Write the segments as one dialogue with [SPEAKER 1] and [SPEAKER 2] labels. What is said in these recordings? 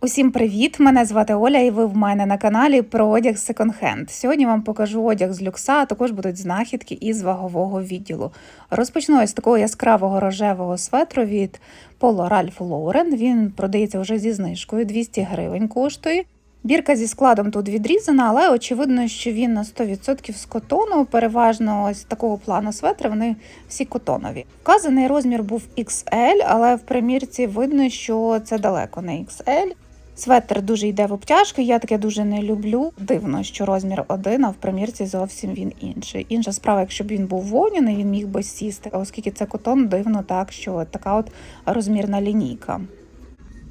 [SPEAKER 1] Усім привіт! Мене звати Оля, і ви в мене на каналі про одяг секонд-хенд. Сьогодні вам покажу одяг з люкса, а також будуть знахідки із вагового відділу. Розпочну із такого яскравого рожевого светру від Polo Ralph Lauren. Він продається вже зі знижкою 200 гривень коштує. Бірка зі складом тут відрізана, але очевидно, що він на 100% з котону. Переважно ось такого плану светри, вони всі котонові. Вказаний розмір був XL, але в примірці видно, що це далеко не XL. Светр дуже йде в обтяжки, я таке дуже не люблю. Дивно, що розмір один, а в примірці зовсім він інший. Інша справа, якщо б він був вовняний, він міг би сісти. Оскільки це котон, дивно так, що така от розмірна лінійка.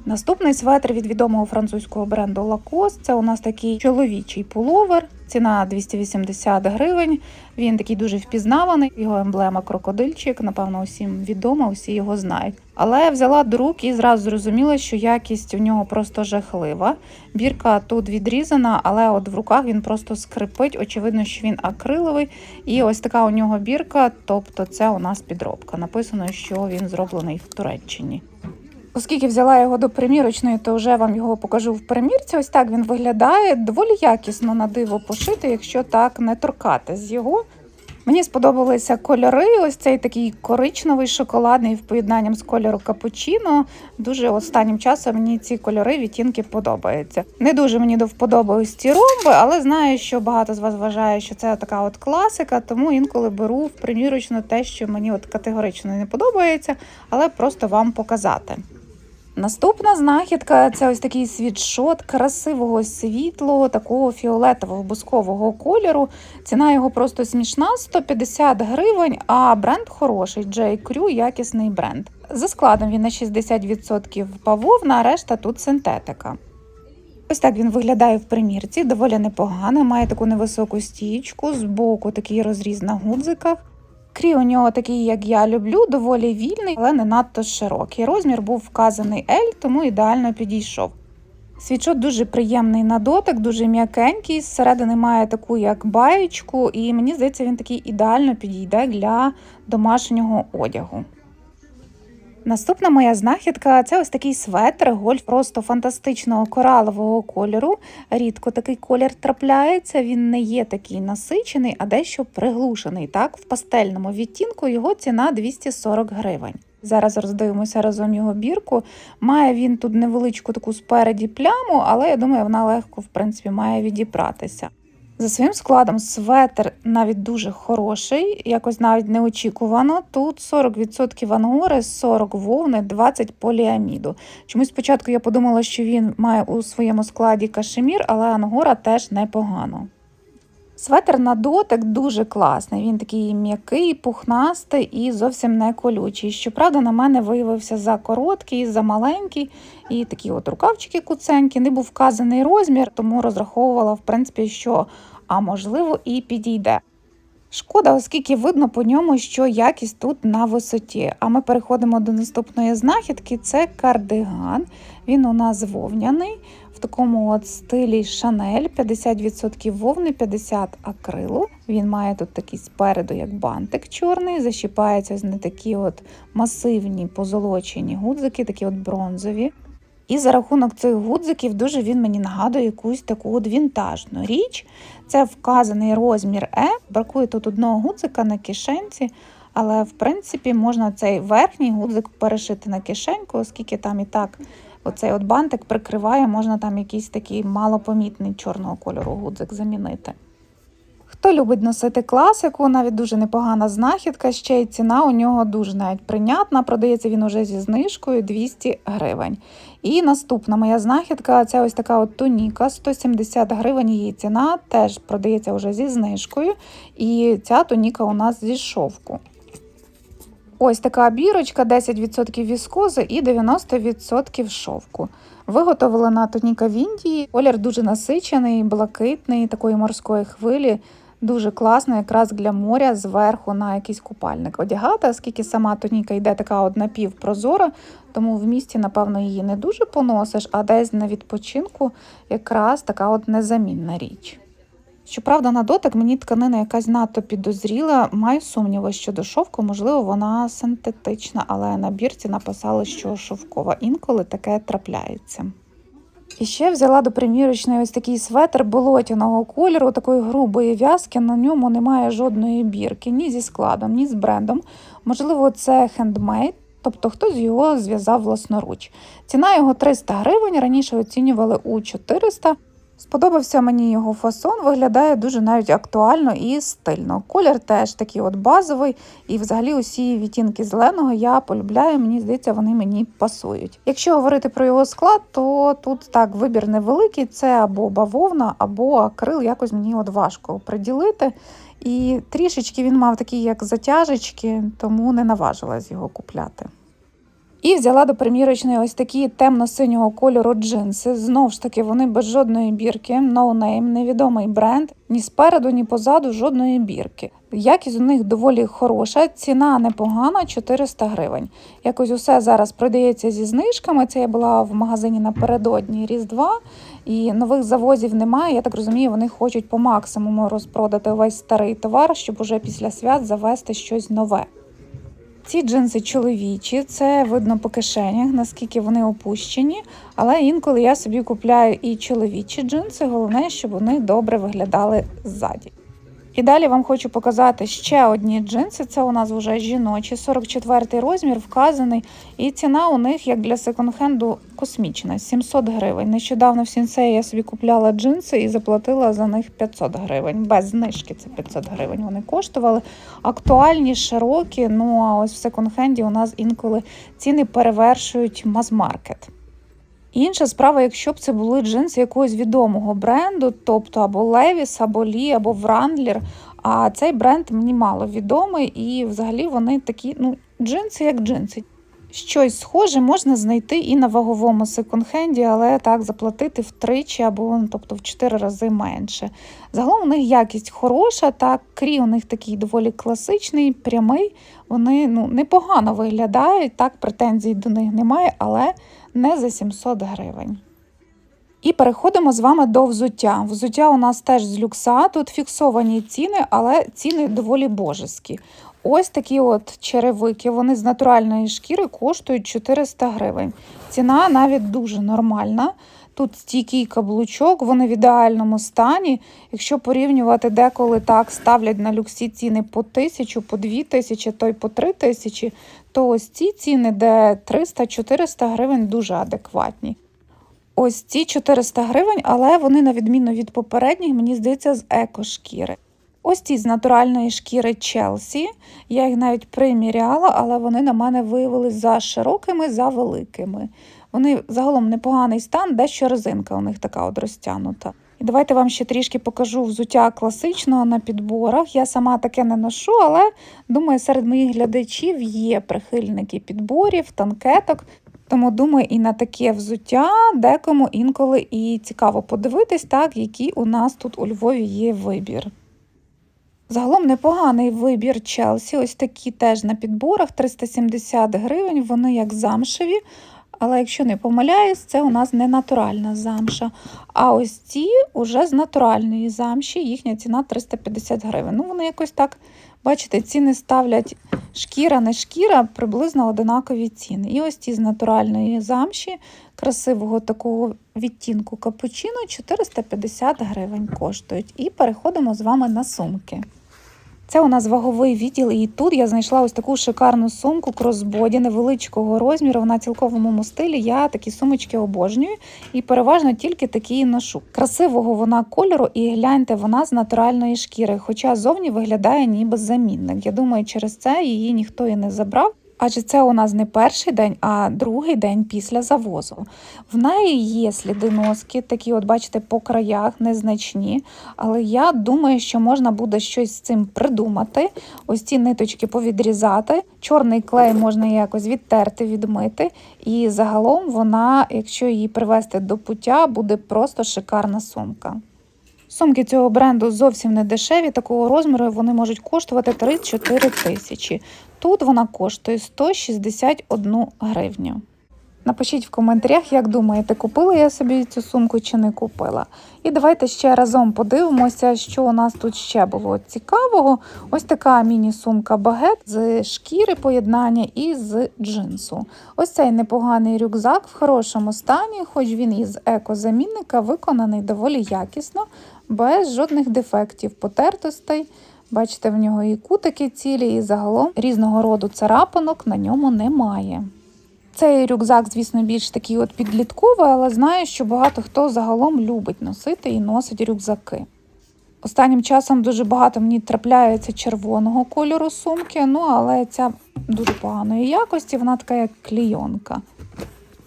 [SPEAKER 1] Наступний светр від відомого французького бренду Lacoste. Це у нас такий чоловічий пуловер. Ціна 280 гривень. Він такий дуже впізнаваний. Його емблема крокодильчик. Напевно, усім відома, усі його знають. Але я взяла до рук і зразу зрозуміла, що якість у нього просто жахлива. Бірка тут відрізана, але от в руках він просто скрипить. Очевидно, що він акриловий. І ось така у нього бірка. Тобто, це у нас підробка. Написано, що він зроблений в Туреччині. Оскільки взяла його до примірочної, то вже вам його покажу в примірці. Ось так він виглядає. Доволі якісно на диво пошити, якщо так не торкати з його. Мені сподобалися кольори. Ось цей такий коричневий шоколадний в поєднанням з кольору капучино. Дуже останнім часом мені ці кольори відтінки подобаються. Не дуже мені до вподоби ці ромби, але знаю, що багато з вас вважає, що це така от класика, тому інколи беру в примірочну те, що мені от категорично не подобається, але просто вам показати. Наступна знахідка це ось такий світшот красивого світлого, такого фіолетового бускового кольору. Ціна його просто смішна 150 гривень, а бренд хороший J. Crew, якісний бренд. За складом він на 60% бавовна, а решта тут синтетика. Ось так він виглядає в примірці, доволі непогано, має таку невисоку стічку, збоку такий розріз на гудзиках. Крій у нього такий, як я люблю, доволі вільний, але не надто широкий. Розмір був вказаний L, тому ідеально підійшов. Свічок дуже приємний на дотик, дуже м'якенький. Зсередини має таку як баєчку, і мені здається, він такий ідеально підійде для домашнього одягу. Наступна моя знахідка це ось такий светр, гольф просто фантастичного коралового кольору. Рідко такий колір трапляється, він не є такий насичений, а дещо приглушений. Так, в пастельному відтінку його ціна 240 гривень. Зараз роздивимося разом його бірку. Має він тут невеличку таку спереді пляму, але я думаю, вона легко в принципі має відібратися. За своїм складом светр навіть дуже хороший, якось навіть неочікувано. Тут 40% ангори, 40 вовни, 20 поліаміду. Чомусь спочатку я подумала, що він має у своєму складі кашемір, але ангора теж непогано. Светр на дотик дуже класний. Він такий м'який, пухнастий і зовсім не колючий. Щоправда, на мене виявився за короткий, за маленький, і такі от рукавчики куценькі, не був вказаний розмір, тому розраховувала, в принципі, що а можливо і підійде. Шкода, оскільки видно по ньому, що якість тут на висоті. А ми переходимо до наступної знахідки: це кардиган. Він у нас вовняний, в такому от стилі Шанель, 50% вовни, 50% акрилу. Він має тут такий спереду, як бантик чорний, защіпається не такі от масивні позолочені гудзики, такі от бронзові. І за рахунок цих гудзиків дуже він мені нагадує якусь таку от вінтажну річ. Це вказаний розмір Е. Бракує тут одного гудзика на кишенці, але в принципі можна цей верхній гудзик перешити на кишеньку, оскільки там і так оцей от бантик прикриває, можна там якийсь такий малопомітний чорного кольору гудзик замінити. Хто любить носити класику, навіть дуже непогана знахідка, ще й ціна у нього дуже навіть прийнятна. Продається він уже зі знижкою 200 гривень. І наступна моя знахідка це ось така от туніка, 170 гривень її ціна, теж продається вже зі знижкою. І ця туніка у нас зі шовку. Ось така бірочка, 10% віскози і 90% шовку. Виготовлена туніка в Індії. Колір дуже насичений, блакитний, такої морської хвилі. Дуже класно, якраз для моря зверху на якийсь купальник одягати, оскільки сама тоніка йде така от напівпрозора, тому в місті, напевно, її не дуже поносиш, а десь на відпочинку якраз така от незамінна річ. Щоправда, на дотик мені тканина якась надто підозріла, маю сумніви щодо шовку, можливо, вона синтетична, але на бірці написали, що шовкова. Інколи таке трапляється. І ще взяла до примірочної ось такий светр болотяного кольору, такої грубої в'язки. На ньому немає жодної бірки, ні зі складом, ні з брендом. Можливо, це хендмейд, тобто хтось його зв'язав власноруч. Ціна його 300 гривень, раніше оцінювали у 400. Сподобався мені його фасон, виглядає дуже навіть актуально і стильно. Колір теж такий от базовий, і взагалі усі відтінки зеленого я полюбляю. Мені здається, вони мені пасують. Якщо говорити про його склад, то тут так вибір невеликий: це або бавовна, або акрил. Якось мені от важко приділити. І трішечки він мав такі, як затяжечки, тому не наважилась його купляти. І взяла до примірочної ось такі темно-синього кольору джинси. Знову ж таки, вони без жодної бірки, no name, невідомий бренд, ні спереду, ні позаду жодної бірки. Якість у них доволі хороша, ціна непогана 400 гривень. Якось усе зараз продається зі знижками. Це я була в магазині напередодні Різдва, і нових завозів немає. Я так розумію, вони хочуть по максимуму розпродати весь старий товар, щоб уже після свят завести щось нове. Ці джинси чоловічі, це видно по кишенях, наскільки вони опущені. Але інколи я собі купляю і чоловічі джинси. Головне, щоб вони добре виглядали ззаді. І далі вам хочу показати ще одні джинси. Це у нас вже жіночі, 44 розмір вказаний. І ціна у них, як для секонд-хенду, космічна 700 гривень. Нещодавно в сінсеї я собі купляла джинси і заплатила за них 500 гривень. Без знижки це 500 гривень. Вони коштували. Актуальні, широкі. Ну а ось в секонд-хенді у нас інколи ціни перевершують мас-маркет. Інша справа, якщо б це були джинси якогось відомого бренду, тобто або Levi's, або Lee, або Wrangler, А цей бренд мені мало відомий, і взагалі вони такі, ну, джинси як джинси. Щось схоже можна знайти і на ваговому секонд-хенді, але так заплатити втричі або ну, тобто в чотири рази менше. Загалом у них якість хороша, так, крій у них такий доволі класичний, прямий. Вони ну, непогано виглядають, так, претензій до них немає, але не за 700 гривень. І переходимо з вами до взуття. Взуття у нас теж з люкса, тут фіксовані ціни, але ціни доволі божеські. Ось такі от черевики, вони з натуральної шкіри коштують 400 гривень. Ціна навіть дуже нормальна. Тут стійкий каблучок, вони в ідеальному стані. Якщо порівнювати деколи так ставлять на люксі ціни по тисячу, по дві тисячі, то й по три тисячі, то ось ці ціни, де 300-400 гривень, дуже адекватні. Ось ці 400 гривень, але вони, на відміну від попередніх, мені здається, з екошкіри. Ось ці з натуральної шкіри Челсі. Я їх навіть приміряла, але вони на мене виявились за широкими, за великими. Вони загалом непоганий стан, дещо резинка у них така от розтягнута. І давайте вам ще трішки покажу взуття класичного на підборах. Я сама таке не ношу, але думаю, серед моїх глядачів є прихильники підборів, танкеток. Тому думаю, і на таке взуття декому інколи і цікаво подивитись, так, який у нас тут у Львові є вибір. Загалом непоганий вибір Челсі. Ось такі теж на підборах 370 гривень, вони як замшеві. Але якщо не помиляюсь, це у нас не натуральна замша. А ось ці вже з натуральної замші, їхня ціна 350 гривень. Ну, вони якось так, бачите, ціни ставлять шкіра, не шкіра, приблизно одинакові ціни. І ось ці з натуральної замші, красивого такого відтінку капучино 450 гривень коштують. І переходимо з вами на сумки. Це у нас ваговий відділ, і тут я знайшла ось таку шикарну сумку кросбоді невеличкого розміру. Вона цілком в стилі. Я такі сумочки обожнюю і переважно тільки такі ношу. Красивого вона кольору, і гляньте, вона з натуральної шкіри, хоча зовні виглядає ніби замінник. Я думаю, через це її ніхто і не забрав. Адже це у нас не перший день, а другий день після завозу. В неї є сліди носки, такі, от бачите, по краях незначні. Але я думаю, що можна буде щось з цим придумати. Ось ці ниточки повідрізати. Чорний клей можна якось відтерти, відмити. І загалом вона, якщо її привести до пуття, буде просто шикарна сумка. Сумки цього бренду зовсім не дешеві, такого розміру вони можуть коштувати 3-4 тисячі. Тут вона коштує 161 гривню. Напишіть в коментарях, як думаєте, купила я собі цю сумку чи не купила. І давайте ще разом подивимося, що у нас тут ще було цікавого. Ось така міні-сумка багет з шкіри поєднання і з джинсу. Ось цей непоганий рюкзак в хорошому стані, хоч він із екозамінника виконаний доволі якісно, без жодних дефектів, потертостей. Бачите, в нього і кутики цілі, і загалом різного роду царапинок на ньому немає. Цей рюкзак, звісно, більш такий от підлітковий, але знаю, що багато хто загалом любить носити і носить рюкзаки. Останнім часом дуже багато мені трапляється червоного кольору сумки, ну але ця дуже поганої якості, вона така як клійонка.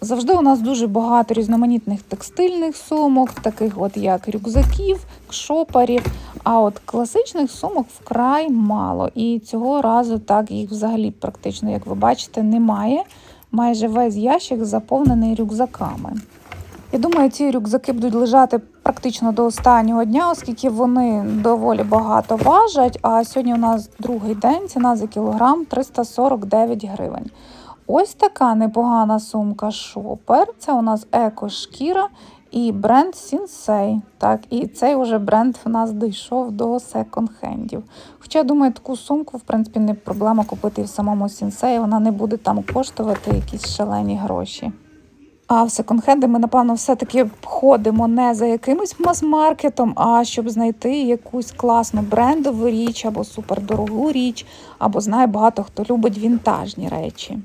[SPEAKER 1] Завжди у нас дуже багато різноманітних текстильних сумок, таких от як рюкзаків, шопарів. А от класичних сумок вкрай мало. І цього разу так їх взагалі практично, як ви бачите, немає. Майже весь ящик заповнений рюкзаками. Я думаю, ці рюкзаки будуть лежати практично до останнього дня, оскільки вони доволі багато важать. А сьогодні у нас другий день, ціна за кілограм 349 гривень. Ось така непогана сумка Шопер. Це у нас еко-шкіра і бренд Сінсей. Так, і цей уже бренд в нас дійшов до секонд-хендів. Хоча, думаю, таку сумку, в принципі, не проблема купити в самому Сінсеї, вона не буде там коштувати якісь шалені гроші. А в секонд-хенди ми, напевно, все-таки ходимо не за якимось мас-маркетом, а щоб знайти якусь класну брендову річ або супердорогу річ, або знає багато хто любить вінтажні речі.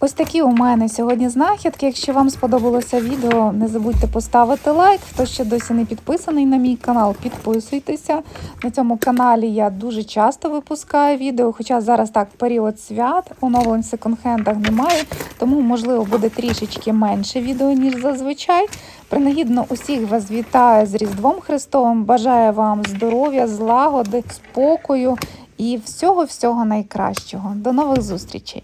[SPEAKER 1] Ось такі у мене сьогодні знахідки. Якщо вам сподобалося відео, не забудьте поставити лайк. Хто ще досі не підписаний на мій канал, підписуйтеся. На цьому каналі я дуже часто випускаю відео, хоча зараз так період свят, оновлень секонд-хендах немає, тому можливо буде трішечки менше відео, ніж зазвичай. Принагідно усіх вас вітаю з Різдвом Христовим. Бажаю вам здоров'я, злагоди, спокою і всього-всього найкращого. До нових зустрічей!